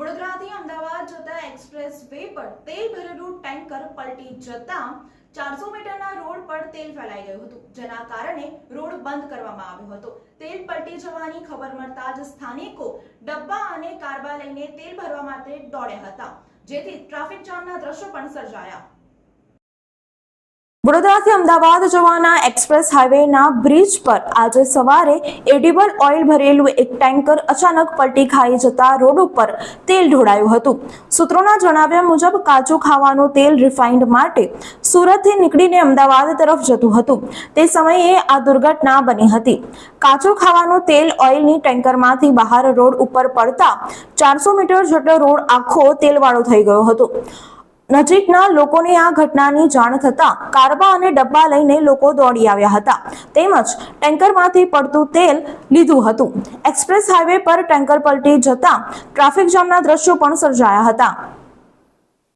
વડોદરાથી અમદાવાદ જતા express way પર તેલ ભરેલું ટેન્કર પલટી જતા ચારસો મીટરના રોડ પર તેલ ફેલાઈ ગયું હતું, જેના કારણે રોડ બંધ કરવામાં આવ્યો હતો. તેલ પલટી જવાની ખબર મળતા જ સ્થાનિકો ડબ્બા અને કારબા લઈને તેલ ભરવા માટે દોડ્યા હતા, જેથી ટ્રાફિક જામના દ્રશ્યો પણ સર્જાયા. વડોદરાથી અમદાવાદ જવાના એક્સપ્રેસ હાઈવેના બ્રિજ પર આજે સવારે એડિબલ ઓઇલ ભરેલું એક ટેન્કર અચાનક પલટી ખાઈ જતા રોડ ઉપર તેલ ઢોળાયું હતું. સૂત્રોના જણાવ્યા મુજબ કાચું ખાવાનું તેલ રિફાઇન્ડ માટે સુરતથી નીકળીને અમદાવાદ તરફ જતું હતું. તે સમયે આ દુર્ઘટના બની હતી. કાચું ખાવાનું તેલ ઓઇલની ટેન્કરમાંથી બહાર રોડ ઉપર પડતા ચારસો મીટર જેટલો રોડ આખો તેલવાળો થઈ ગયો હતો. નજીકના લોકોને આ ઘટનાની જાણ થતાં કારબા અને ડબ્બા લઈને લોકો દોડી આવ્યા હતા. તેમજ ટેન્કરમાંથી પડતું તેલ લીધું હતું. એક્સપ્રેસ હાઈવે પર ટેન્કર પલટી જતા ટ્રાફિક જામના દ્રશ્યો પણ સર્જાયા હતા.